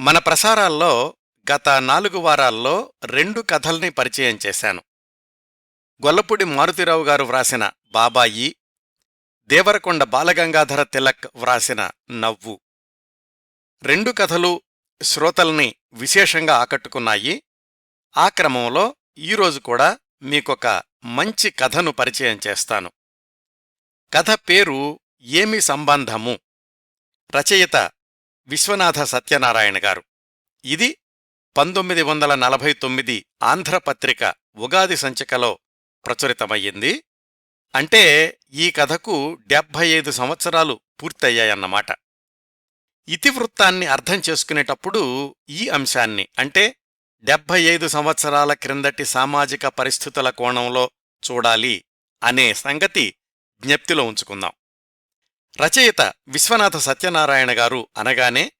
మన ప్రసారాల్లో గత నాలుగు వారాల్లో రెండు కథల్ని పరిచయం చేశాను. గొల్లపూడి మారుతిరావు గారు వ్రాసిన బాబాయి దేవరకొండ బాలగంగాధర తిలక్ వ్రాసిన నవ్వు. రెండు కథలు శ్రోతల్ని విశేషంగా ఆకట్టుకున్నాయి. ఆ క్రమంలో ఈరోజు కూడా మీకొక మంచి కథను పరిచయం చేస్తాను. కథ పేరు ఏమి సంబంధము? రచయిత విశ్వనాథ సత్యనారాయణ గారు. ఇది పంతొమ్మిది వందల నలభై తొమ్మిది ఆంధ్రపత్రిక ఉగాది సంచికలో ప్రచురితమయ్యింది. అంటే ఈ కథకు డెబ్భై ఐదు సంవత్సరాలు పూర్తయ్యాయన్నమాట. ఇతివృత్తాన్ని అర్థం చేసుకునేటప్పుడు ఈ అంశాన్ని అంటే డెబ్భై ఐదు సంవత్సరాల క్రిందటి సామాజిక పరిస్థితుల కోణంలో చూడాలి అనే సంగతి జ్ఞప్తిలో ఉంచుకుందాం. రచయిత విశ్వనాథ సత్యనారాయణ గారు అనగానే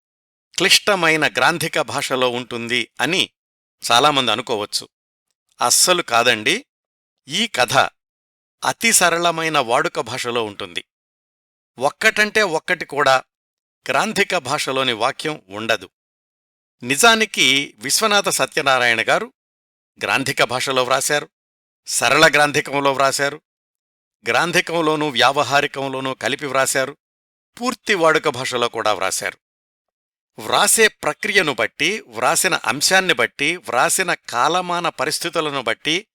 క్లిష్టమైన గ్రాంధిక భాషలో ఉంటుంది అని చాలామంది అనుకోవచ్చు. అస్సలు కాదండి ఈ కథ అతి సరళమైన వాడుక భాషలో ఉంటుంది. ఒక్కటంటే ఒక్కటి కూడా గ్రాంధిక భాషలోని వాక్యం ఉండదు. నిజానికి విశ్వనాథ సత్యనారాయణ గారు గ్రాంధిక భాషలో వ్రాశారు సరళ గ్రాంధికంలో వ్రాశారు గ్రాంధికంలోనూ వ్యావహారికంలోనూ కలిపి వ్రాశారు. పూర్తి వాడుక భాషలో కూడా వ్రాశారు. వ్రాసే ప్రక్రియను బట్టి వ్రాసిన అంశాన్ని బట్టి వ్రాసిన కాలమాన పరిస్థితులను బట్టి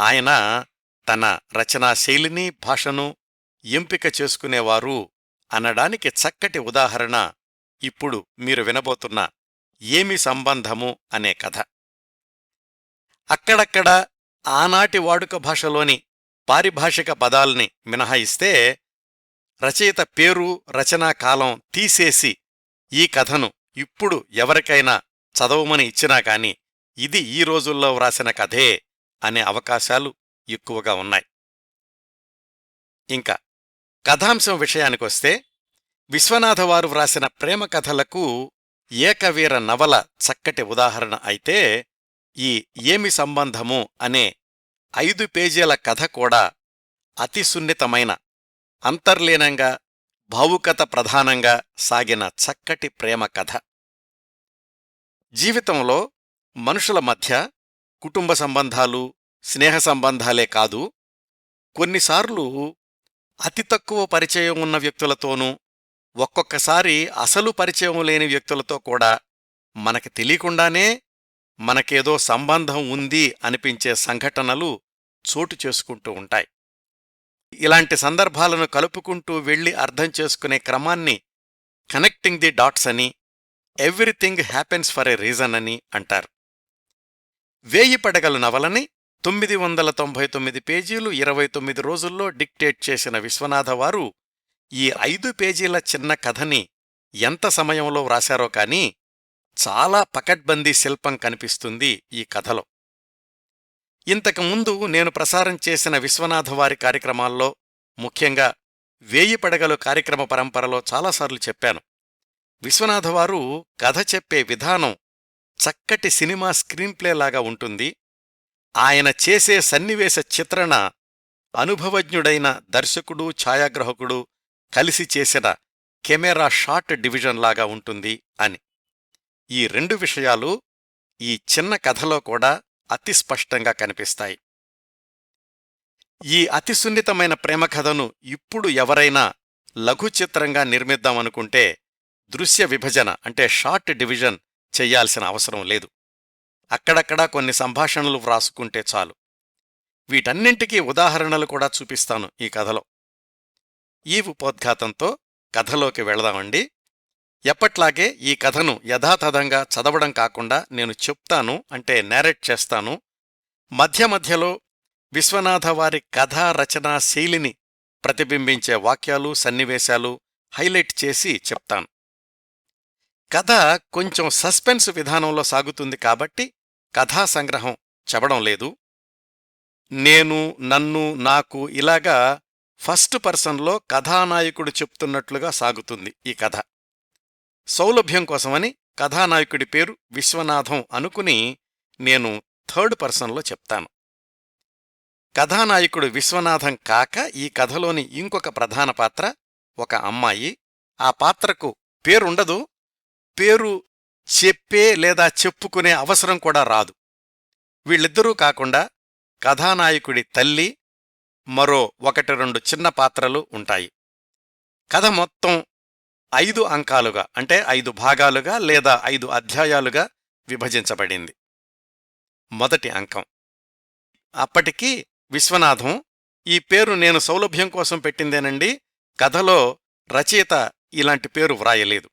ఆయన తన రచనా శైలిని భాషను ఎంపిక చేసుకునేవారు అనడానికి చక్కటి ఉదాహరణ ఇప్పుడు మీరు వినబోతున్న ఏమి సంబంధము అనే కథ. అక్కడక్కడ ఆనాటి వాడుక భాషలోని పారిభాషిక పదాల్ని మినహాయిస్తే రచయిత పేరు రచనా కాలం తీసేసి ఈ కథను ఇప్పుడు ఎవరికైనా చదవమని ఇచ్చినా కాని ఇది ఈ రోజుల్లో వ్రాసిన కథే అనే అవకాశాలు ఎక్కువగా ఉన్నాయి. ఇంకా కథాంశం విషయానికొస్తే విశ్వనాథవారు వ్రాసిన ప్రేమ కథలకు ఏకవీర నవల చక్కటి ఉదాహరణ అయితే ఈ ఏమి సంబంధము అనే ఐదు పేజీల కథ కూడా అతి సున్నితమైన అంతర్లీనంగా భావుకత ప్రధానంగా సాగిన చక్కటి ప్రేమ కథ. జీవితంలో మనుషుల మధ్య కుటుంబ సంబంధాలు స్నేహ సంబంధాలే కాదు కొన్నిసార్లు అతి తక్కువ పరిచయం ఉన్న వ్యక్తులతోనూ ఒక్కొక్కసారి అసలు పరిచయం లేని వ్యక్తులతో కూడా మనకి తెలియకుండానే మనకేదో సంబంధం ఉంది అనిపించే సంఘటనలు చోటు చేసుకుంటూ ఉంటాయి. ఇలాంటి సందర్భాలను కలుపుకుంటూ వెళ్ళి అర్థం చేసుకునే క్రమాన్ని కనెక్టింగ్ ది డాట్స్ అని everything happens for a reason అని అంటారు. వేయి పడగలు నవలని తొమ్మిది వందల తొంభై తొమ్మిది పేజీలు ఇరవై తొమ్మిది రోజుల్లో డిక్టేట్ చేసిన విశ్వనాథవారు ఈ ఐదు పేజీల చిన్న కథని ఎంత సమయంలో వ్రాశారో కాని చాలా పకడ్బందీ శిల్పం కనిపిస్తుంది ఈ కథలో. ఇంతకుముందు నేను ప్రసారం చేసిన విశ్వనాథవారి కార్యక్రమాల్లో ముఖ్యంగా వేయి పడగలు కార్యక్రమ పరంపరలో చాలాసార్లు చెప్పాను. విశ్వనాథవారు కథ చెప్పే విధానం చక్కటి సినిమా స్క్రీన్ప్లేలాగా ఉంటుంది. ఆయన చేసే సన్నివేశ చిత్రణ అనుభవజ్ఞుడైన దర్శకుడు ఛాయాగ్రాహకుడు కలిసి చేసిన కెమెరా షాట్ డివిజన్లాగా ఉంటుంది అని. ఈ రెండు విషయాలు ఈ చిన్న కథలో కూడా అతి స్పష్టంగా కనిపిస్తాయి. ఈ అతి సున్నితమైన ప్రేమ కథను ఇప్పుడు ఎవరైనా లఘు చిత్రంగా నిర్మిద్దామనుకుంటే దృశ్య విభజన అంటే షార్ట్ డివిజన్ చెయ్యాల్సిన అవసరం లేదు. అక్కడక్కడా కొన్ని సంభాషణలు వ్రాసుకుంటే చాలు. వీటన్నింటికీ ఉదాహరణలు కూడా చూపిస్తాను ఈ కథలో. ఈ ఉపోద్ఘాతంతో కథలోకి వెళదామండి. ఎప్పట్లాగే ఈ కథను యథాతథంగా చదవడం కాకుండా నేను చెప్తాను అంటే నేరేట్ చేస్తాను. మధ్య మధ్యలో విశ్వనాథవారి కథా రచనా శైలిని ప్రతిబింబించే వాక్యాలు సన్నివేశాలు హైలైట్ చేసి చెప్తాను. కథ కొంచెం సస్పెన్స్ విధానంలో సాగుతుంది కాబట్టి కథా సంగ్రహం చెప్పడం లేదు. నేను నన్ను నాకు ఇలాగా ఫస్ట్ పర్సన్లో కథానాయకుడు చెప్తున్నట్లుగా సాగుతుంది ఈ కథ. సౌలభ్యం కోసమని కథానాయకుడి పేరు విశ్వనాథం అనుకుని నేను థర్డ్ పర్సన్లో చెప్తాను. కథానాయకుడు విశ్వనాథం కాక ఈ కథలోని ఇంకొక ప్రధాన పాత్ర ఒక అమ్మాయి. ఆ పాత్రకు పేరుండదు. పేరు చెప్పే లేదా చెప్పుకునే అవసరం కూడా రాదు. వీళ్ళిద్దరూ కాకుండా కథానాయకుడి తల్లి మరో ఒకటి రెండు చిన్న పాత్రలు ఉంటాయి. కథ మొత్తం ఐదు అంకాలుగా అంటే ఐదు భాగాలుగా లేదా ఐదు అధ్యాయాలుగా విభజించబడింది. మొదటి అంకం. అప్పటికి విశ్వనాథం ఈ పేరు నేను సౌలభ్యం కోసం పెట్టిందేనండి. కథలో రచయిత ఇలాంటి పేరు వ్రాయలేదు.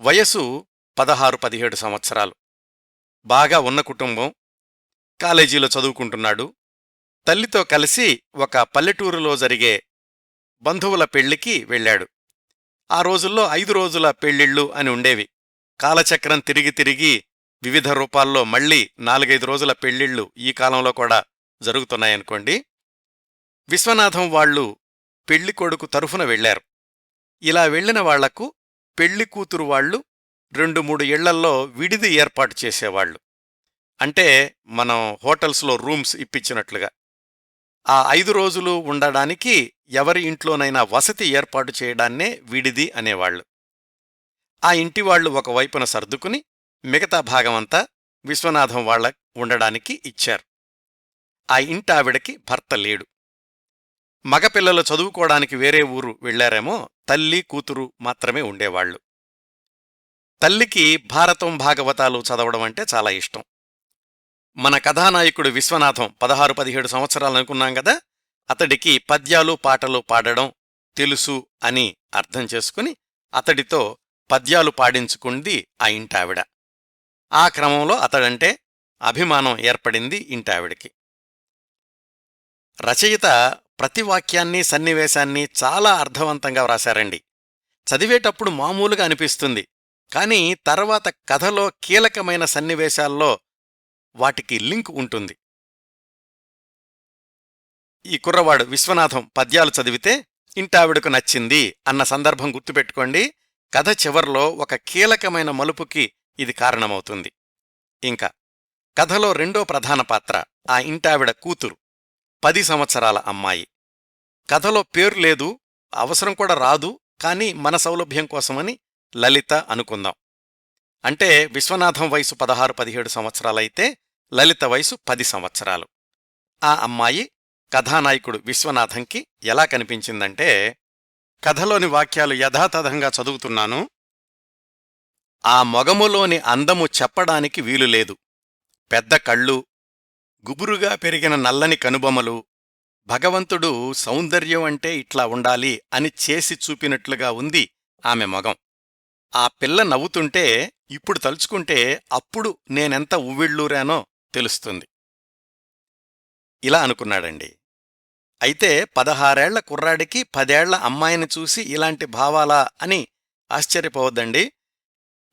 వయసు పదహారు పదిహేడు సంవత్సరాలు. బాగా ఉన్న కుటుంబం. కాలేజీలో చదువుకుంటున్నాడు. తల్లితో కలిసి ఒక పల్లెటూరులో జరిగే బంధువుల పెళ్ళికి వెళ్ళాడు. ఆ రోజుల్లో ఐదు రోజుల పెళ్ళిళ్ళు అని ఉండేవి. కాలచక్రం తిరిగి తిరిగి వివిధ రూపాల్లో మళ్ళీ నాలుగైదు రోజుల పెళ్ళిళ్ళు ఈ కాలంలో కూడా జరుగుతున్నాయనుకోండి. విశ్వనాథం వాళ్ళు పెళ్ళి కొడుకు తరఫున వెళ్ళారు ఇలా వెళ్ళిన వాళ్ళకు పెళ్ళి కూతురు వాళ్ళు రెండు మూడు ఇళ్ళల్లో విడిది ఏర్పాటు చేసేవాళ్ళు అంటే మనం హోటల్స్లో రూమ్స్ ఇప్పించినట్లుగా. ఆ ఐదు రోజులు ఉండడానికి ఎవరి ఇంట్లోనైనా వసతి ఏర్పాటు చేయడాన్నే విడిది అనేవాళ్ళు ఆ ఇంటివాళ్ళు ఒకవైపున సర్దుకుని మిగతా భాగమంతా విశ్వనాథం వాళ్ళ ఉండడానికి ఇచ్చారు. ఆ ఇంటావిడకి భర్త లేడు. మగపిల్లలు చదువుకోవడానికి వేరే ఊరు వెళ్ళారేమో తల్లి కూతురు మాత్రమే ఉండేవాళ్ళు తల్లికి భారతం భాగవతాలు చదవడం అంటే చాలా ఇష్టం. మన కథానాయకుడు విశ్వనాథం పదహారు పదిహేడు సంవత్సరాలు అనుకున్నాం కదా అతడికి పద్యాలు పాటలు పాడడం తెలుసు అని అర్థం చేసుకుని అతడితో పద్యాలు పాడించుకుంది ఆ ఇంటావిడ. ఆ క్రమంలో అతడంటే అభిమానం ఏర్పడింది ఇంటావిడికి. రచయిత ప్రతి వాక్యాన్ని సన్నివేశాన్ని చాలా అర్థవంతంగా వ్రాశారండి. చదివేటప్పుడు మామూలుగా అనిపిస్తుంది కాని తర్వాత కథలో కీలకమైన సన్నివేశాల్లో వాటికి లింక్ ఉంటుంది. ఈ కుర్రవాడు విశ్వనాథం పద్యాలు చదివితే ఇంటావిడకు నచ్చింది అన్న సందర్భం గుర్తుపెట్టుకోండి. కథ చివర్లో ఒక కీలకమైన మలుపుకి ఇది కారణమవుతుంది. ఇంకా కథలో రెండో ప్రధాన పాత్ర ఆ ఇంటావిడ కూతురు పది సంవత్సరాల అమ్మాయి. కథలో పేరు లేదు అవసరం కూడా రాదు కాని మన సౌలభ్యం కోసమని లలిత అనుకుందాం. అంటే విశ్వనాథం వయసు పదహారు పదిహేడు సంవత్సరాలైతే లలిత వయసు పది సంవత్సరాలు. ఆ అమ్మాయి కథానాయకుడు విశ్వనాథంకి ఎలా కనిపించిందంటే కథలోని వాక్యాలు యథాతథంగా చదువుతున్నాను. ఆ మొగములోని అందము చెప్పడానికి వీలులేదు పెద్ద కళ్ళు గుబురుగా పెరిగిన నల్లని కనుబొమలు భగవంతుడు సౌందర్యం అంటే ఇట్లా ఉండాలి అని చేసి చూపినట్లుగా ఉంది ఆమె మొగం. ఆ పిల్ల నవ్వుతుంటే ఇప్పుడు తలుచుకుంటే అప్పుడు నేనెంత ఉవ్విళ్ళూరానో తెలుస్తుంది. ఇలా అనుకున్నాడండి. అయితే పదహారేళ్ళ కుర్రాడికి పదేళ్ళ అమ్మాయిని చూసి ఇలాంటి భావాలా అని ఆశ్చర్యపోవద్దండి.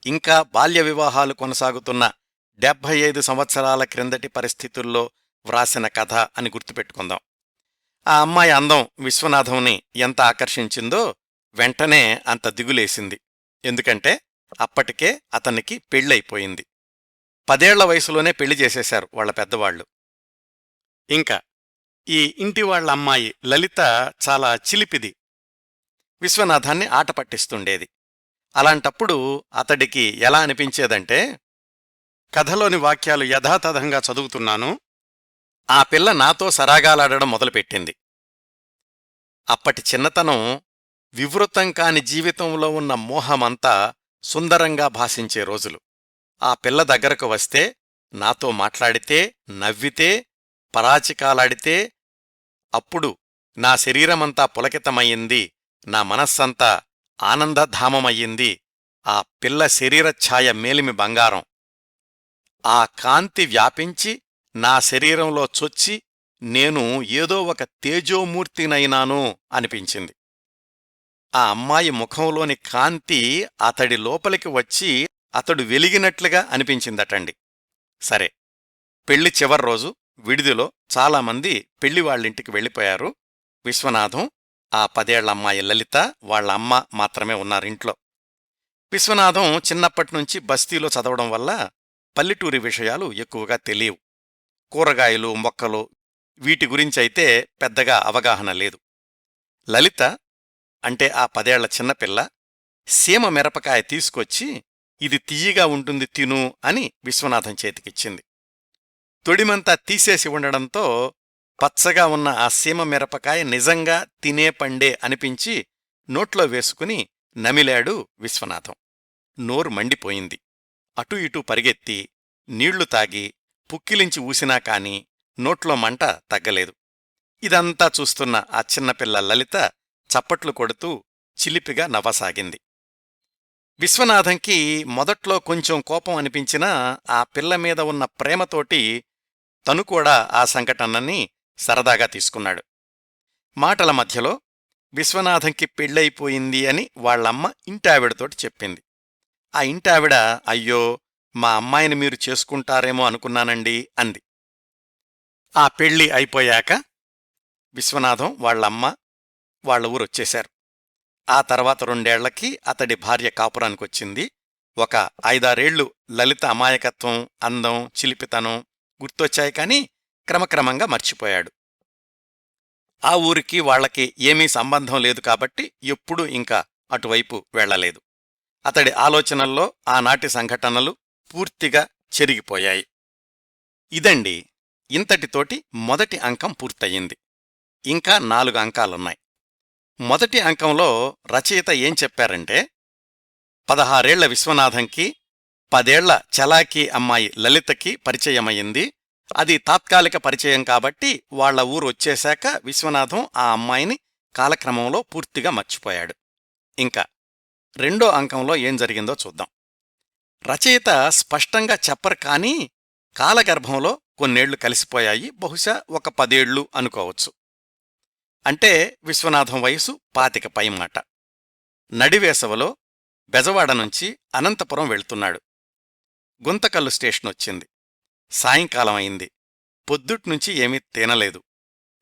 ఇంకా బాల్య వివాహాలు కొనసాగుతున్న డెబ్భై ఐదు సంవత్సరాల క్రిందటి పరిస్థితుల్లో వ్రాసిన కథ అని గుర్తుపెట్టుకుందాం. ఆ అమ్మాయి అందం విశ్వనాథంని ఎంత ఆకర్షించిందో వెంటనే అంత దిగులేసింది. ఎందుకంటే అప్పటికే అతనికి పెళ్ళైపోయింది పదేళ్ళ వయసులోనే పెళ్ళి చేసేశారు వాళ్ళ పెద్దవాళ్ళు ఇంకా ఈ ఇంటి వాళ్ళ అమ్మాయి లలిత చాలా చిలిపిది. విశ్వనాథాన్ని ఆట పట్టిస్తుండేది. అలాంటప్పుడు అతడికి ఎలా అనిపించేదంటే కథలోని వాక్యాలు యథాతథంగా చదువుతున్నాను. ఆ పిల్ల నాతో సరాగాలాడడం మొదలుపెట్టింది. అప్పటి చిన్నతనం వివృతం కాని జీవితంలో ఉన్న మోహమంతా సుందరంగా భాషించే రోజులు. ఆ పిల్ల దగ్గరకు వస్తే నాతో మాట్లాడితే నవ్వితే పరాచికాలాడితే అప్పుడు నా శరీరమంతా పులకితమయ్యింది నా మనస్సంతా ఆనందధామమయ్యింది ఆ పిల్ల శరీరఛాయ మేలిమి బంగారం. ఆ కాంతి వ్యాపించి నా శరీరంలో చొచ్చి నేను ఏదో ఒక తేజోమూర్తినైనాను అనిపించింది. ఆ అమ్మాయి ముఖంలోని కాంతి అతడి లోపలికి వచ్చి అతడు వెలిగినట్లుగా అనిపించిందటండి. సరే పెళ్ళి చివరి రోజు విడిదిలో చాలామంది పెళ్ళి వాళ్ళింటికి వెళ్ళిపోయారు. విశ్వనాథం ఆ పదేళ్ళమ్మాయి లలిత వాళ్ళ అమ్మ మాత్రమే ఉన్నారింట్లో విశ్వనాథం చిన్నప్పటినుంచి బస్తీలో చదవడం వల్ల పల్లెటూరి విషయాలు ఎక్కువగా తెలియవు. కూరగాయలు మొక్కలు వీటి గురించైతే పెద్దగా అవగాహన లేదు. లలిత అంటే ఆ పదేళ్ళ చిన్నపిల్ల సీమ మిరపకాయ తీసుకొచ్చి ఇది తీయగా ఉంటుంది తిను అని విశ్వనాథం చేతికిచ్చింది. తొడిమంతా తీసేసి ఉండడంతో పచ్చగా ఉన్న ఆ సీమ మిరపకాయ నిజంగా తినే పండే అనిపించి నోట్లో వేసుకుని నమిలాడు విశ్వనాథం. నోరు మండిపోయింది. అటూ ఇటూ పరిగెత్తి నీళ్ళు తాగి పుక్కిలించి ఊసినా కాని నోట్లో మంట తగ్గలేదు. ఇదంతా చూస్తున్న ఆ చిన్నపిల్ల లలిత చప్పట్లు కొడుతూ చిలిపిగా నవ్వసాగింది. విశ్వనాథంకి మొదట్లో కొంచెం కోపం అనిపించినా ఆ పిల్ల మీద ఉన్న ప్రేమతోటి తను కూడా ఆ సంఘటనని సరదాగా తీసుకున్నాడు. మాటల మధ్యలో విశ్వనాథంకి పెళ్ళైపోయింది అని వాళ్ళమ్మ ఇంటావిడతోటి చెప్పింది. ఆ ఇంటావిడ అయ్యో మా అమ్మాయిని మీరు చేసుకుంటారేమో అనుకున్నానండి అంది. ఆ పెళ్ళి అయిపోయాక విశ్వనాథం వాళ్ళమ్మ వాళ్ళ ఊరొచ్చేశారు ఆ తర్వాత రెండేళ్ళకి అతడి భార్య కాపురానికొచ్చింది. ఒక ఐదారేళ్ళు లలిత అమాయకత్వం అందం చిలిపితనం గుర్తొచ్చాయి కాని క్రమక్రమంగా మర్చిపోయాడు. ఆ ఊరికి వాళ్ళకి ఏమీ సంబంధం లేదు కాబట్టి ఎప్పుడూ ఇంకా అటువైపు వెళ్ళలేదు అతడి ఆలోచనల్లో ఆనాటి సంఘటనలు పూర్తిగా చెరిగిపోయాయి. ఇదండి ఇంతటితోటి మొదటి అంకం పూర్తయింది. ఇంకా నాలుగు అంకాలున్నాయి. మొదటి అంకంలో రచయిత ఏం చెప్పారంటే పదహారేళ్ళ విశ్వనాథంకి పదేళ్ళ చలాకీ అమ్మాయి లలితకి పరిచయమయ్యింది. అది తాత్కాలిక పరిచయం కాబట్టి వాళ్ళ ఊరు వచ్చేశాక విశ్వనాథం ఆ అమ్మాయిని కాలక్రమంలో పూర్తిగా మర్చిపోయాడు. ఇంకా రెండో అంకంలో ఏం జరిగిందో చూద్దాం. రచయిత స్పష్టంగా చెప్పరు కానీ కాలగర్భంలో కొన్నేళ్ళు కలిసిపోయాయి. బహుశా ఒక పదేళ్ళు అనుకోవచ్చు. అంటే విశ్వనాథం వయసు పాతిక పైమాట. నడివేసవలో బెజవాడ నుంచి అనంతపురం వెళ్తున్నాడు. గుంతకల్లు స్టేషన్ వచ్చింది. సాయంకాలం అయింది. పొద్దుట్నుంచి ఏమీ తినలేదు.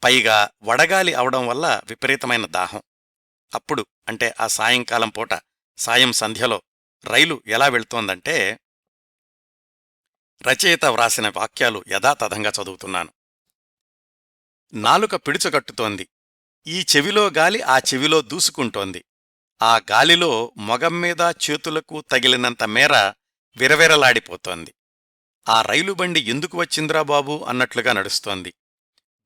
పైగా వడగాలి అవడం వల్ల విపరీతమైన దాహం. అప్పుడు అంటే ఆ సాయంకాలం పూట సాయం సంధ్యలో రైలు ఎలా వెళ్తోందంటే రచయిత వ్రాసిన వాక్యాలు యథాతథంగా చదువుతున్నాను. నాలుక పిడుచుకట్టుతోంది ఈ చెవిలో గాలి ఆ చెవిలో దూసుకుంటోంది. ఆ గాలిలో మొగమ్మీద చేతులకు తగిలినంత మేర విరవిరలాడిపోతోంది. ఆ రైలుబండి ఎందుకు వచ్చింద్రా బాబూ అన్నట్లుగా నడుస్తోంది.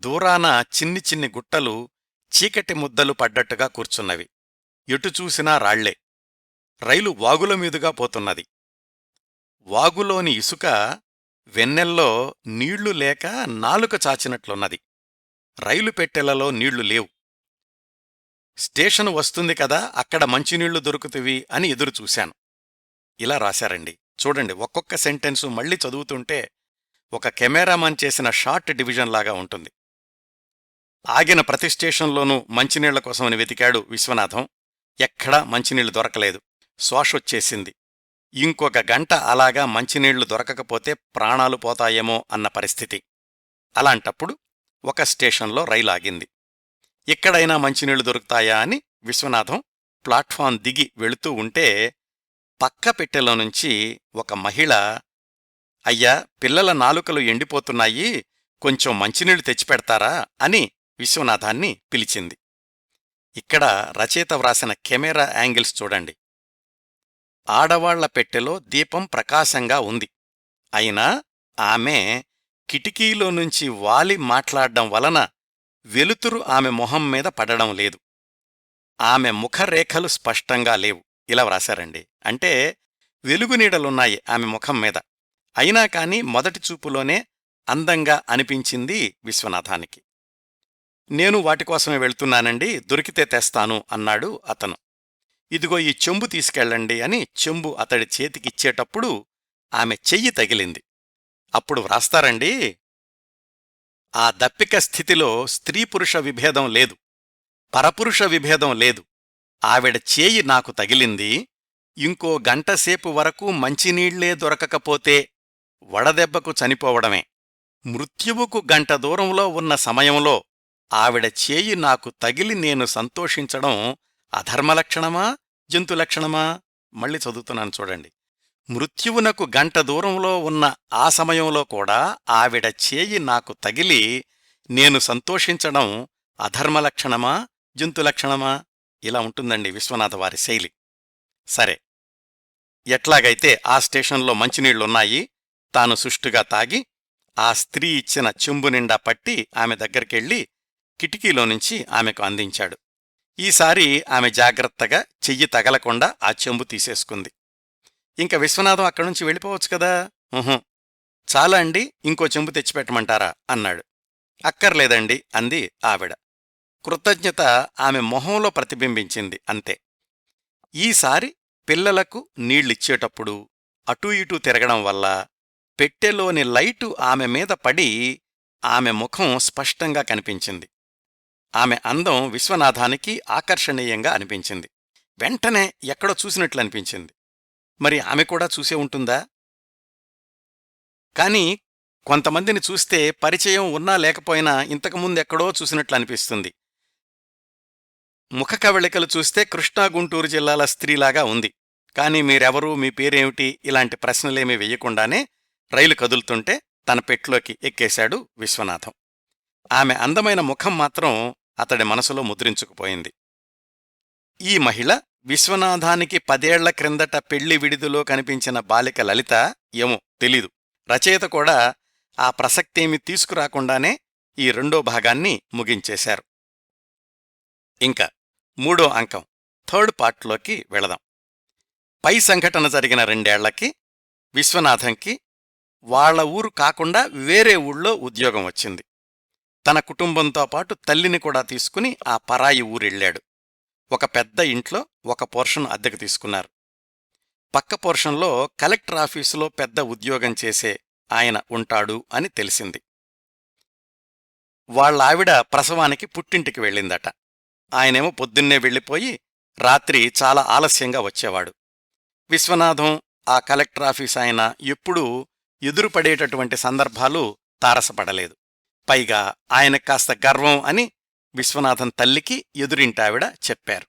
దూరాన చిన్ని చిన్ని గుట్టలు చీకటి ముద్దలు పడ్డట్టుగా కూర్చున్నవి. ఎటు చూసినా రాళ్ళే. రైలు వాగుల మీదుగా పోతున్నది. వాగులోని ఇసుక వెన్నెల్లో నీళ్ళు లేక నాలుక చాచినట్లున్నది. రైలు పెట్టెలలో నీళ్ళు లేవు. స్టేషను వస్తుంది కదా అక్కడ మంచినీళ్ళు దొరుకుతువి అని ఎదురుచూశాను ఇలా రాశారండి. చూడండి ఒక్కొక్క సెంటెన్సు మళ్ళీ చదువుతుంటే ఒక కెమెరామాన్ చేసిన షార్ట్ డివిజన్ లాగా ఉంటుంది. ఆగిన ప్రతి స్టేషన్లోనూ మంచినీళ్ళ కోసమని వెతికాడు విశ్వనాథం. ఎక్కడా మంచినీళ్ళు దొరకలేదు. శ్వాసొచ్చేసింది ఇంకొక గంట అలాగా మంచినీళ్ళు దొరకకపోతే ప్రాణాలు పోతాయేమో అన్న పరిస్థితి. అలాంటప్పుడు ఒక స్టేషన్లో రైలు ఆగింది ఎక్కడైనా మంచినీళ్ళు దొరుకుతాయా అని విశ్వనాథం ప్లాట్ఫామ్ దిగి వెళుతూ ఉంటే పక్క పెట్టెలో నుంచి ఒక మహిళ అయ్యా పిల్లల నాలుకలు ఎండిపోతున్నాయి కొంచెం మంచినీళ్ళు తెచ్చిపెడతారా అని విశ్వనాథాన్ని పిలిచింది. ఇక్కడ రచయిత వ్రాసిన కెమెరా యాంగిల్స్ చూడండి. ఆడవాళ్ళ పెట్టెలో దీపం ప్రకాశంగా ఉంది. అయినా ఆమె కిటికీలో నుంచి వాలి మాట్లాడడం వలన వెలుతురు ఆమె మొహం మీద పడడం లేదు. ఆమె ముఖరేఖలు స్పష్టంగా లేవు. ఇలా వ్రాశారండి. అంటే వెలుగునీడలున్నాయి ఆమె ముఖం మీద. అయినా కాని మొదటి చూపులోనే అందంగా అనిపించింది విశ్వనాథానికి. నేను వాటికోసమే వెళ్తున్నానండి దొరికితే తెస్తాను అన్నాడు అతను. ఇదిగో ఈ చెంబు తీసుకెళ్ళండి అని చెంబు అతడి చేతికిచ్చేటప్పుడు ఆమె చెయ్యి తగిలింది. అప్పుడు వ్రాస్తారండి ఆ దప్పిక స్థితిలో స్త్రీ పురుష విభేదం లేదు. పరపురుష విభేదం లేదు. ఆవిడ చేయి నాకు తగిలింది. ఇంకో గంటసేపు వరకు మంచినీళ్ళే దొరకకపోతే వడదెబ్బకు చనిపోవడమే. మృత్యువుకు గంట దూరంలో ఉన్న సమయంలో ఆవిడ చేయి నాకు తగిలి నేను సంతోషించడం అధర్మలక్షణమా? జంతులక్షణమా? మళ్ళీ చదువుతున్నాను చూడండి. మృత్యువునకు గంట దూరంలో ఉన్న ఆ సమయంలో కూడా ఆవిడ చేయి నాకు తగిలి నేను సంతోషించడం అధర్మలక్షణమా జంతులక్షణమా ఇలా ఉంటుందండి విశ్వనాథ వారి శైలి. సరే. ఎట్లాగైతే ఆ స్టేషన్లో మంచినీళ్ళున్నాయి తాను సుష్టుగా తాగి ఆ స్త్రీ ఇచ్చిన చెంబు నిండా పట్టి ఆమె దగ్గరికెళ్ళి కిటికీలో నుంచి ఆమెకు అందించాడు. ఈసారి ఆమె జాగ్రత్తగా చెయ్యి తగలకుండా ఆ చెంబు తీసేసుకుంది. ఇంక విశ్వనాథం అక్కడి నుంచి వెళ్ళిపోవచ్చు కదా? చాలా అండి ఇంకో చెంబు తెచ్చిపెట్టమంటారా? అన్నాడు. అక్కర్లేదండి అంది ఆవిడ. కృతజ్ఞత ఆమె మొహంలో ప్రతిబింబించింది అంతే. ఈసారి పిల్లలకు నీళ్ళిచ్చేటప్పుడు అటూ ఇటూ తిరగడం వల్ల పెట్టెలోని లైటు ఆమె మీద పడి ఆమె ముఖం స్పష్టంగా కనిపించింది. ఆమె అందం విశ్వనాథానికి ఆకర్షణీయంగా అనిపించింది. వెంటనే ఎక్కడో చూసినట్లు అనిపించింది. మరి ఆమె కూడా చూసే ఉంటుందా? కాని కొంతమందిని చూస్తే పరిచయం ఉన్నా లేకపోయినా ఇంతకుముందెక్కడో చూసినట్లు అనిపిస్తుంది. ముఖ కవళికలు చూస్తే కృష్ణా గుంటూరు జిల్లాల స్త్రీలాగా ఉంది. కాని మీరెవరూ మీ పేరేమిటి? ఇలాంటి ప్రశ్నలేమీ వెయ్యకుండానే రైలు కదులుతుంటే తన పెట్లోకి ఎక్కేశాడు విశ్వనాథం. ఆమె అందమైన ముఖం మాత్రం అతడి మనసులో ముద్రించుకుపోయింది. ఈ మహిళ విశ్వనాథానికి పదేళ్ళ క్రిందట పెళ్ళి విడిదిలో కనిపించిన బాలిక లలిత ఏమో తెలీదు. రచయిత కూడా ఆ ప్రసక్తేమి తీసుకురాకుండానే ఈ రెండో భాగాన్ని ముగించేశారు. ఇంకా మూడో అంకం థర్డ్ పార్ట్లోకి వెళదాం. పై సంఘటన జరిగిన రెండేళ్ళకి విశ్వనాథంకి వాళ్ళ ఊరు కాకుండా వేరే ఊళ్ళో ఉద్యోగం వచ్చింది. తన కుటుంబంతో పాటు తల్లిని కూడా తీసుకుని ఆ పరాయి ఊరెళ్ళాడు. ఒక పెద్ద ఇంట్లో ఒక పోర్షన్ అద్దెకు తీసుకున్నారు. పక్క పోర్షన్లో కలెక్టర్ ఆఫీసులో పెద్ద ఉద్యోగం చేసే ఆయన ఉంటాడు అని తెలిసింది. వాళ్ళావిడ ప్రసవానికి పుట్టింటికి వెళ్ళిందట. ఆయనేమో పొద్దున్నే వెళ్ళిపోయి రాత్రి చాలా ఆలస్యంగా వచ్చేవాడు. విశ్వనాథం ఆ కలెక్టర్ ఆఫీస్ ఆయన ఎప్పుడూ ఎదురుపడేటటువంటి సందర్భాలు తారసపడలేదు. పైగా ఆయనకు కాస్త గర్వం అని విశ్వనాథం తల్లికి ఎదురింటావిడ చెప్పారు.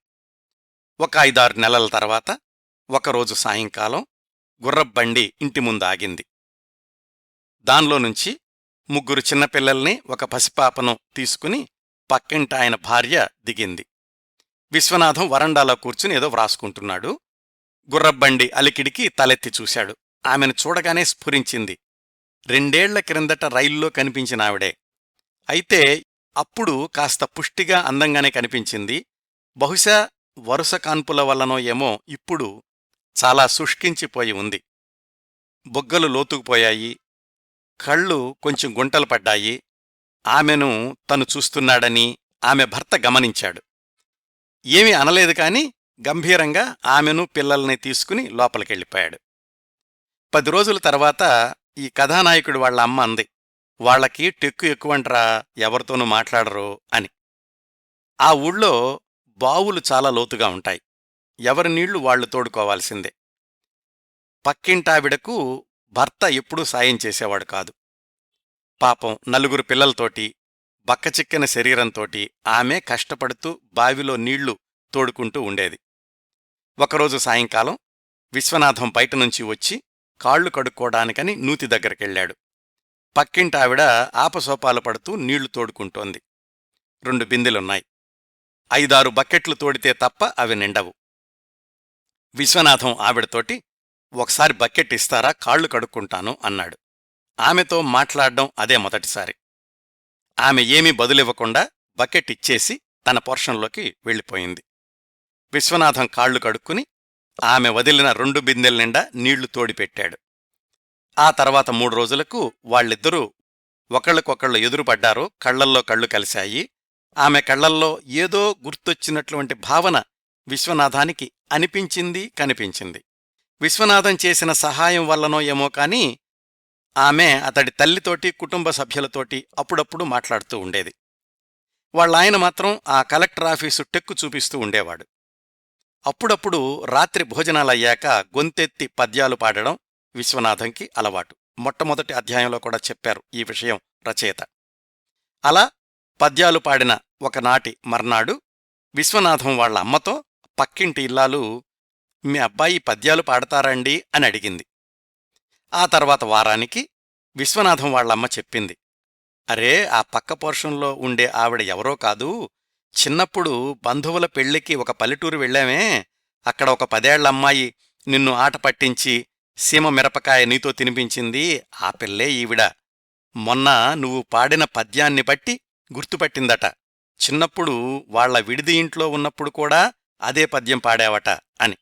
ఒక ఐదారు నెలల తర్వాత ఒకరోజు సాయంకాలం గుర్రబ్బండి ఇంటి ముందు ఆగింది దానిలో నుంచి ముగ్గురు చిన్నపిల్లల్ని ఒక పసిపాపను తీసుకుని పక్కింట ఆయన భార్య దిగింది. విశ్వనాథం వరండాలో కూర్చుని ఏదో వ్రాసుకుంటున్నాడు. గుర్రబ్బండి అలికిడికి తలెత్తి చూశాడు. ఆమెను చూడగానే స్ఫురించింది. రెండేళ్ళ క్రిందట రైల్లో కనిపించిన ఆవిడే. అయితే అప్పుడు కాస్త పుష్టిగా అందంగానే కనిపించింది. బహుశా వరుస కాన్పుల వల్లనో ఏమో ఇప్పుడు చాలా శుష్కించిపోయి ఉంది. బొగ్గలు లోతుకుపోయాయి. కళ్ళు కొంచెం గుంటలు పడ్డాయి. ఆమెను తను చూస్తున్నాడని ఆమె భర్త గమనించాడు. ఏమీ అనలేదు కాని గంభీరంగా ఆమెను పిల్లల్ని తీసుకుని లోపలికెళ్ళిపోయాడు. పది రోజుల తర్వాత ఈ కథానాయకుడు వాళ్ళ అమ్మ అంది వాళ్ళకి టెక్కు ఎక్కువంట్రా ఎవరితోనూ మాట్లాడరు అని. ఆ ఊళ్ళో బావులు చాలా లోతుగా ఉంటాయి. ఎవరి నీళ్ళు వాళ్ళు తోడుకోవాల్సిందే. పక్కింటావిడకు భర్త ఎప్పుడూ సాయం చేసేవాడు కాదు. పాపం నలుగురు పిల్లలతోటి బక్కచిక్కిన శరీరంతోటి ఆమె కష్టపడుతూ బావిలో నీళ్ళు తోడుకుంటూ ఉండేది. ఒకరోజు సాయంకాలం విశ్వనాథం బయటనుంచి వచ్చి కాళ్ళు కడుక్కోడానికని నూతి దగ్గరికెళ్ళాడు పక్కింటావిడ ఆపసోపాలు పడుతూ నీళ్ళు తోడుకుంటోంది. రెండు బిందెలున్నాయి. ఐదారు బకెట్లు తోడితే తప్ప అవి నిండవు. విశ్వనాథం ఆవిడతోటి ఒకసారి బకెట్ ఇస్తారా? కాళ్ళు కడుక్కుంటాను అన్నాడు. ఆమెతో మాట్లాడడం అదే మొదటిసారి. ఆమె ఏమీ బదులివ్వకుండా బకెట్ ఇచ్చేసి తన పోర్షన్లోకి వెళ్ళిపోయింది. విశ్వనాథం కాళ్ళు కడుక్కుని ఆమె వదిలిన రెండు బిందెల నిండా నీళ్ళు తోడిపెట్టాడు ఆ తర్వాత మూడు రోజులకు వాళ్ళిద్దరూ ఒకళ్ళకొకళ్ళు ఎదురుపడ్డారు కళ్ళల్లో కళ్ళు కలిశాయి ఆమె కళ్ళల్లో ఏదో గుర్తొచ్చినటువంటి భావన విశ్వనాథానికి అనిపించింది కనిపించింది. విశ్వనాథం చేసిన సహాయం వల్లనో ఏమో కాని ఆమె అతడి తల్లితోటి కుటుంబ సభ్యులతోటి అప్పుడప్పుడు మాట్లాడుతూ ఉండేది. వాళ్ళాయన మాత్రం ఆ కలెక్టర్ ఆఫీసు టెక్కు చూపిస్తూ ఉండేవాడు. అప్పుడప్పుడు రాత్రి భోజనాలయ్యాక గొంతెత్తి పద్యాలు పాడడం విశ్వనాథంకి అలవాటు. మొట్టమొదటి అధ్యాయంలో కూడా చెప్పారు ఈ విషయం రచయిత. అలా పద్యాలు పాడిన ఒకనాటి మర్నాడు విశ్వనాథం వాళ్ళ అమ్మతో పక్కింటి ఇల్లాలు మీ అబ్బాయి పద్యాలు పాడతారండి అని అడిగింది. ఆ తర్వాత వారానికి విశ్వనాథం వాళ్ళమ్మ చెప్పింది. అరే ఆ పక్క పోర్షన్లో ఉండే ఆవిడ ఎవరో కాదు. చిన్నప్పుడు బంధువుల పెళ్ళికి ఒక పల్లెటూరు వెళ్ళామే. అక్కడ ఒక పదేళ్ళ అమ్మాయి నిన్ను ఆట పట్టించి సీమ మిరపకాయ నీతో తినిపించింది. ఆ పిల్లే ఈవిడ. మొన్న నువ్వు పాడిన పద్యాన్ని బట్టి గుర్తుపట్టిందట. చిన్నప్పుడు వాళ్ళ విడిది ఇంట్లో ఉన్నప్పుడు కూడా అదే పద్యం పాడావట అని.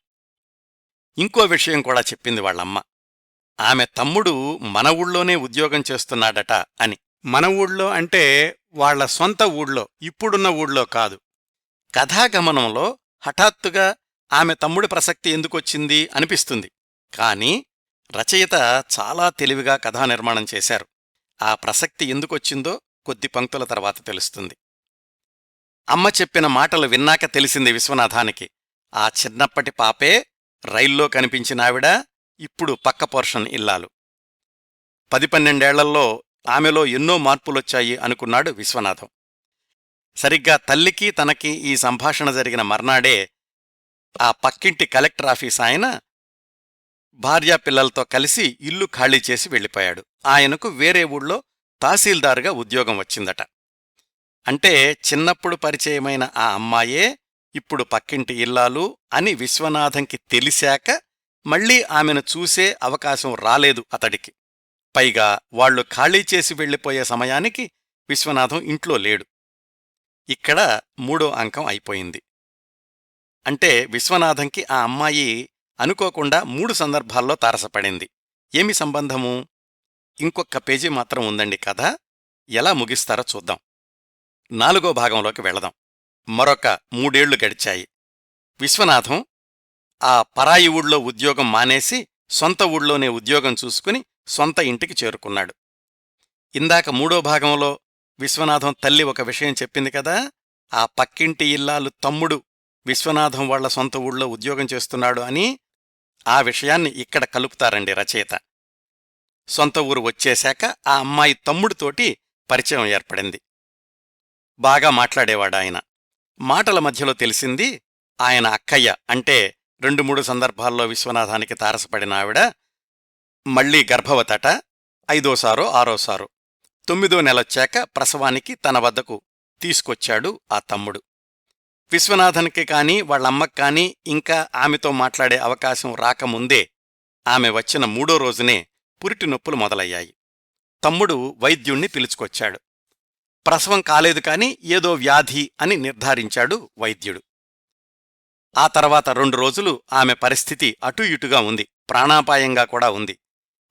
ఇంకో విషయం కూడా చెప్పింది వాళ్ళమ్మ. ఆమె తమ్ముడు మన ఊళ్ళోనే ఉద్యోగం చేస్తున్నాడట అని. మన ఊళ్ళో అంటే వాళ్ళ సొంత ఊళ్ళో ఇప్పుడున్న ఊళ్ళో కాదు. కథాగమనంలో హఠాత్తుగా ఆమె తమ్ముడి ప్రసక్తి ఎందుకొచ్చింది అనిపిస్తుంది. కాని రచయిత చాలా తెలివిగా కథా నిర్మాణం చేశారు. ఆ ప్రసక్తి ఎందుకొచ్చిందో కొద్ది పంక్తుల తర్వాత తెలుస్తుంది. అమ్మ చెప్పిన మాటలు విన్నాక తెలిసింది విశ్వనాథానికి ఆ చిన్నప్పటి పాపే రైల్లో కనిపించినావిడ ఇప్పుడు పక్క పోర్షన్ ఇల్లాలు. పది పన్నెండేళ్ళలో ఆమెలో ఎన్నో మార్పులొచ్చాయి అనుకున్నాడు విశ్వనాథం. సరిగ్గా తల్లికి తనకి ఈ సంభాషణ జరిగిన మర్నాడే ఆ పక్కింటి కలెక్టర్ ఆఫీస్ ఆయన భార్యాపిల్లలతో కలిసి ఇల్లు ఖాళీ చేసి వెళ్ళిపోయాడు. ఆయనకు వేరే ఊళ్ళో తహసీల్దారుగా ఉద్యోగం వచ్చిందట. అంటే చిన్నప్పుడు పరిచయమైన ఆ అమ్మాయే ఇప్పుడు పక్కింటి ఇల్లాలు అని విశ్వనాథంకి తెలిశాక మళ్ళీ ఆమెను చూసే అవకాశం రాలేదు అతడికి. పైగా వాళ్ళు ఖాళీ చేసి వెళ్ళిపోయే సమయానికి విశ్వనాథం ఇంట్లో లేడు. ఇక్కడ మూడో అంకం అయిపోయింది. అంటే విశ్వనాథంకి ఆ అమ్మాయి అనుకోకుండా మూడు సందర్భాల్లో తారసపడింది. ఏమి సంబంధము? ఇంకొక పేజీ మాత్రం ఉందండి కథ. ఎలా ముగిస్తారో చూద్దాం. నాలుగో భాగంలోకి వెళదాం. మరొక మూడేళ్ళు గడిచాయి. విశ్వనాథం ఆ పరాయి ఊళ్ళో ఉద్యోగం మానేసి సొంత ఊళ్ళోనే ఉద్యోగం చూసుకుని సొంత ఇంటికి చేరుకున్నాడు. ఇందాక మూడో భాగంలో విశ్వనాథం తల్లి ఒక విషయం చెప్పింది కదా. ఆ పక్కింటి ఇల్లాలు తమ్ముడు విశ్వనాథం వాళ్ళ సొంత ఊళ్ళో ఉద్యోగం చేస్తున్నాడు అని ఆ విషయాన్ని ఇక్కడ కలుపుతారండి రచయిత. సొంత ఊరు వచ్చేశాక ఆ అమ్మాయి తమ్ముడితోటి పరిచయం ఏర్పడింది. బాగా మాట్లాడేవాడాయన మాటల మధ్యలో తెలిసింది ఆయన అక్కయ్య. అంటే రెండు మూడు సందర్భాల్లో విశ్వనాథానికి తారసపడిన ఆవిడ మళ్ళీ గర్భవతట ఐదోసారో ఆరోసారో తొమ్మిదో నెలొచ్చాక ప్రసవానికి తన వద్దకు తీసుకొచ్చాడు ఆ తమ్ముడు. విశ్వనాథన్కి కాని వాళ్ళమ్మకి కానీ ఇంకా ఆమెతో మాట్లాడే అవకాశం రాకముందే ఆమె వచ్చిన మూడో రోజునే పురిటి నొప్పులు మొదలయ్యాయి. తమ్ముడు వైద్యుణ్ణి పిలుచుకొచ్చాడు. ప్రసవం కాలేదు కాని ఏదో వ్యాధి అని నిర్ధారించాడు వైద్యుడు. ఆ తర్వాత రెండు రోజులు ఆమె పరిస్థితి అటూ ఇటుగా ఉంది. ప్రాణాపాయంగా కూడా ఉంది.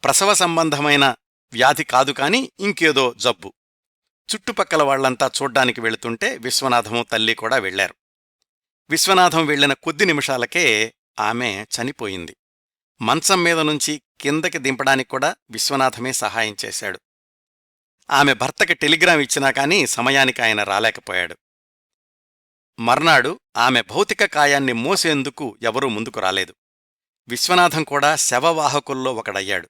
ప్రసవ సంబంధమైన వ్యాధి కాదు కాని ఇంకేదో జబ్బు. చుట్టుపక్కల వాళ్ళంతా చూడ్డానికి వెళుతుంటే విశ్వనాథము తల్లి కూడా వెళ్ళారు విశ్వనాథం వెళ్ళిన కొద్ది నిమిషాలకే ఆమె చనిపోయింది. మంచం మీద నుంచి కిందకి దింపడానికి కూడా విశ్వనాథమే సహాయం చేశాడు. ఆమె భర్తకి టెలిగ్రాం ఇచ్చినా కాని సమయానికి ఆయన రాలేకపోయాడు. మర్నాడు ఆమె భౌతిక కాయాన్ని మోసేందుకు ఎవరూ ముందుకు రాలేదు. విశ్వనాథం కూడా శవవాహకుల్లో ఒకడయ్యాడు.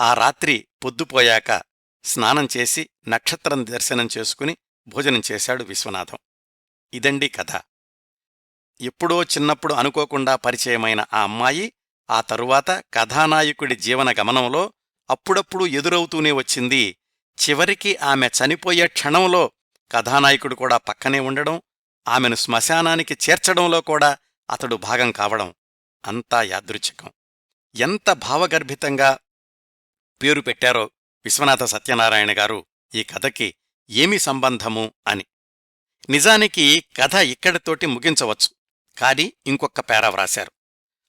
ఆ రాత్రి పొద్దుపోయాక స్నానం చేసి నక్షత్రం దర్శనం చేసుకుని భోజనం చేశాడు విశ్వనాథం. ఇదండి కథ. ఎప్పుడో చిన్నప్పుడు అనుకోకుండా పరిచయమైన ఆ అమ్మాయి ఆ తరువాత కథానాయకుడి జీవన గమనంలో అప్పుడప్పుడు ఎదురవుతూనే వచ్చింది. చివరికి ఆమె చనిపోయే క్షణంలో కథానాయకుడు కూడా పక్కనే ఉండడం ఆమెను శ్మశానానికి చేర్చడంలో కూడా అతడు భాగం కావడం అంతా యాదృచ్ఛికం. ఎంత భావగర్భితంగా పేరు పెట్టారో విశ్వనాథ సత్యనారాయణ గారు ఈ కథకి ఏమి సంబంధము అని. నిజానికి కథ ఇక్కడితోటి ముగించవచ్చు కాని ఇంకొక పేరా వ్రాశారు.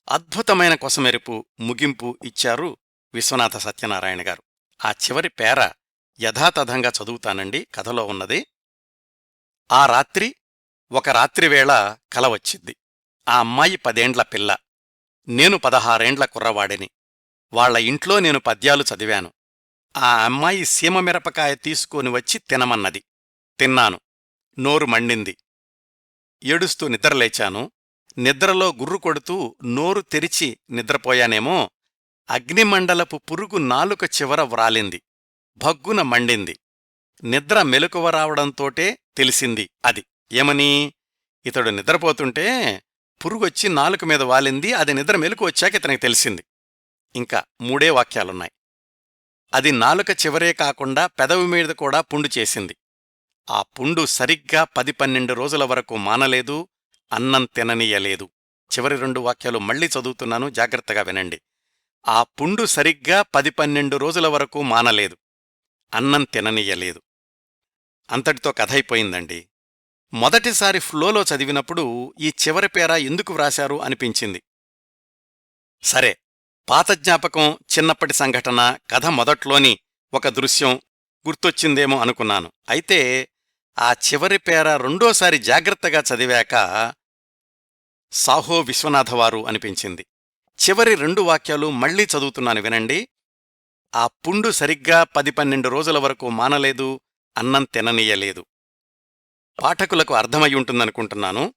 అద్భుతమైన కొసమెరుపు ముగింపు ఇచ్చారు విశ్వనాథ సత్యనారాయణ గారు. ఆ చివరి పేర యథాతథంగా చదువుతానండి. కథలో ఉన్నది ఆ రాత్రి ఒక రాత్రివేళ కల వచ్చింది. ఆ అమ్మాయి పదేండ్ల పిల్ల. నేను పదహారేండ్ల కుర్రవాడిని. వాళ్ళ ఇంట్లో నేను పద్యాలు చదివాను. ఆ అమ్మాయి సీమమిరపకాయ తీసుకొని వచ్చి తినమన్నది. తిన్నాను. నోరు మండింది. ఏడుస్తూ నిద్రలేచాను. నిద్రలో గుర్రు కొడుతూ నోరు తెరిచి నిద్రపోయానేమో అగ్నిమండలపు పురుగు నాలుక చివర వ్రాలింది. భగ్గున మండింది. నిద్ర మెలకువ రావడంతోటే తెలిసింది అది. ఏమని? ఇతడు నిద్రపోతుంటే పురుగొచ్చి నాలుక మీద వాలింది అది నిద్ర మెలకు వచ్చాక ఇతనికి తెలిసింది. ఇంకా మూడే వాక్యాలున్నాయి. అది నాలుక చివరే కాకుండా పెదవి మీద కూడా పుండు చేసింది. ఆ పుండు సరిగ్గా పది పన్నెండు రోజుల వరకు మానలేదు అన్నం తిననీయలేదు. చివరి రెండు వాక్యాలు మళ్ళీ చదువుతున్నాను జాగ్రత్తగా వినండి. ఆ పుండు సరిగ్గా పది పన్నెండు రోజుల వరకు మానలేదు. అన్నం తిననీయలేదు. అంతటితో కథ అయిపోయిందండి. మొదటిసారి ఫ్లోలో చదివినప్పుడు ఈ చివరి పేర ఎందుకు వ్రాశారు అనిపించింది. సరే పాత జ్ఞాపకం చిన్నప్పటి సంఘటన కథ మొదట్లోని ఒక దృశ్యం గుర్తొచ్చిందేమో అనుకున్నాను. అయితే ఆ చివరి పేర రెండోసారి జాగ్రత్తగా చదివాక సాహో విశ్వనాథవారు అనిపించింది. చివరి రెండు వాక్యాలు మళ్ళీ చదువుతున్నాను వినండి. ఆ పుండు సరిగ్గా పది పన్నెండు రోజుల వరకు మానలేదు అన్నం తిననీయలేదు. పాఠకులకు అర్థమయ్యుంటుందనుకుంటున్నాను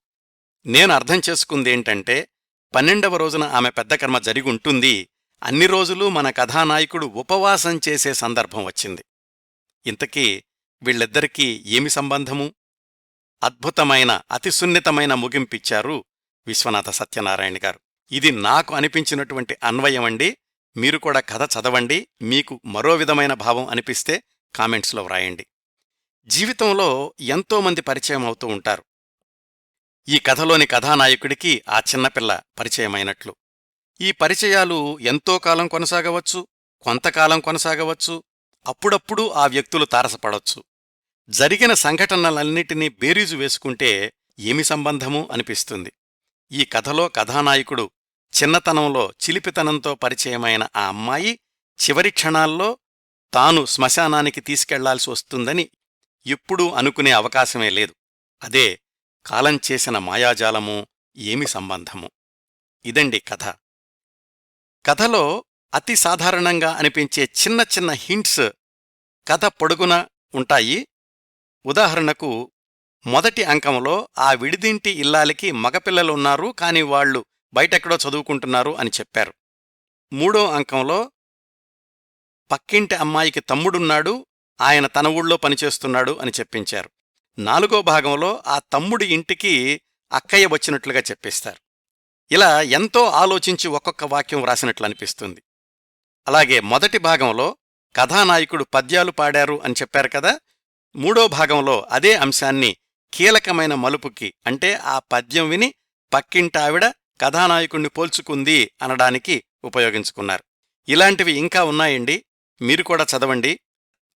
నేను అర్థం చేసుకుందేంటంటే పన్నెండవ రోజున ఆమె పెద్ద కర్మ జరిగుంటుంది అన్ని రోజులు మన కథానాయకుడు ఉపవాసం చేసే సందర్భం వచ్చింది. ఇంతకీ వీళ్ళిద్దరికీ ఏమి సంబంధము? అద్భుతమైన అతి సున్నితమైన ముగింపిచ్చారు విశ్వనాథ సత్యనారాయణ గారు. ఇది నాకు అనిపించినటువంటి అన్వయమండి మీరు కూడా కథ చదవండి. మీకు మరో విధమైన భావం అనిపిస్తే కామెంట్స్లో వ్రాయండి. జీవితంలో ఎంతోమంది పరిచయం అవుతూ ఉంటారు. ఈ కథలోని కథానాయకుడికి ఆ చిన్నపిల్ల పరిచయమైనట్లు. ఈ పరిచయాలు ఎంతో కాలం కొనసాగవచ్చు కొంతకాలం కొనసాగవచ్చు అప్పుడప్పుడు ఆ వ్యక్తులు తారసపడొచ్చు. జరిగిన సంఘటనలన్నిటినీ బేరీజు వేసుకుంటే ఏమి సంబంధము అనిపిస్తుంది. ఈ కథలో కథానాయకుడు చిన్నతనంలో చిలిపితనంతో పరిచయమైన ఆ అమ్మాయి చివరి క్షణాల్లో తాను శ్మశానానికి తీసుకెళ్ళాల్సి వస్తుందని ఎప్పుడూ అనుకునే అవకాశమే లేదు. అదే కాలం చేసిన మాయాజాలము ఏమి సంబంధము. ఇదండి కథ. కథలో అతి సాధారణంగా అనిపించే చిన్న చిన్న హింట్స్ కథ పొడుగున ఉంటాయి. ఉదాహరణకు మొదటి అంకంలో ఆ విడిదింటి ఇల్లాలికి మగపిల్లలున్నారు కాని వాళ్ళు బయటెక్కడో చదువుకుంటున్నారు అని చెప్పారు. మూడో అంకంలో పక్కింటి అమ్మాయికి తమ్ముడున్నాడు ఆయన తన ఊళ్ళో పనిచేస్తున్నాడు అని చెప్పించారు. నాలుగో భాగంలో ఆ తమ్ముడి ఇంటికి అక్కయ్య వచ్చినట్లుగా చెప్పిస్తారు. ఇలా ఎంతో ఆలోచించి ఒక్కొక్క వాక్యం వ్రాసినట్లు అనిపిస్తుంది. అలాగే మొదటి భాగంలో కథానాయకుడు పద్యాలు పాడారు అని చెప్పారు కదా మూడో భాగంలో అదే అంశాన్ని కీలకమైన మలుపుకి అంటే ఆ పద్యం విని పక్కింటావిడ కథానాయకుణ్ణి పోల్చుకుంది అనడానికి ఉపయోగించుకున్నారు. ఇలాంటివి ఇంకా ఉన్నాయండి. మీరు కూడా చదవండి.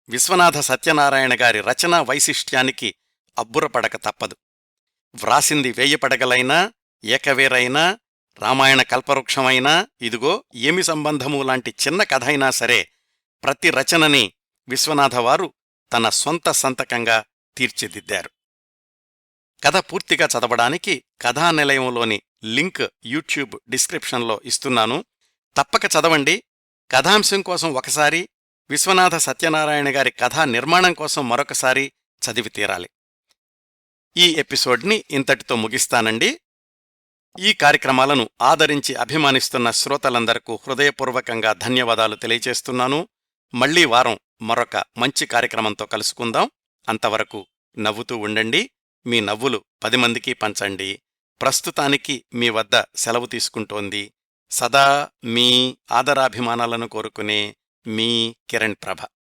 విశ్వనాథ సత్యనారాయణ గారి రచనా వైశిష్ట్యానికి అబ్బురపడక తప్పదు. వ్రాసింది వేయపడగలైనా ఏకవేరైనా రామాయణ కల్పవృక్షమైనా ఇదిగో ఏమి సంబంధము లాంటి చిన్న కథైనా సరే ప్రతి రచనని విశ్వనాథవారు తన సొంత సంతకంగా తీర్చిదిద్దారు. కథ పూర్తిగా చదవడానికి కథానిలయంలోని లింక్ యూట్యూబ్ డిస్క్రిప్షన్లో ఇస్తున్నాను. తప్పక చదవండి. కథాంశం కోసం ఒకసారి విశ్వనాథ సత్యనారాయణ గారి కథా నిర్మాణం కోసం మరొకసారి చదివి తీరాలి. ఈ ఎపిసోడ్ని ఇంతటితో ముగిస్తానండి. ఈ కార్యక్రమాలను ఆదరించి అభిమానిస్తున్న శ్రోతలందరకు హృదయపూర్వకంగా ధన్యవాదాలు తెలియచేస్తున్నాను మళ్ళీ వారం మరొక మంచి కార్యక్రమంతో కలుసుకుందాం. అంతవరకు నవ్వుతూ ఉండండి. మీ నవ్వులు పది మందికి పంచండి. ప్రస్తుతానికి మీ వద్ద సెలవు తీసుకుంటోంది. సదా మీ ఆదరాభిమానాలను కోరుకునే మీ కిరణ్ ప్రభ.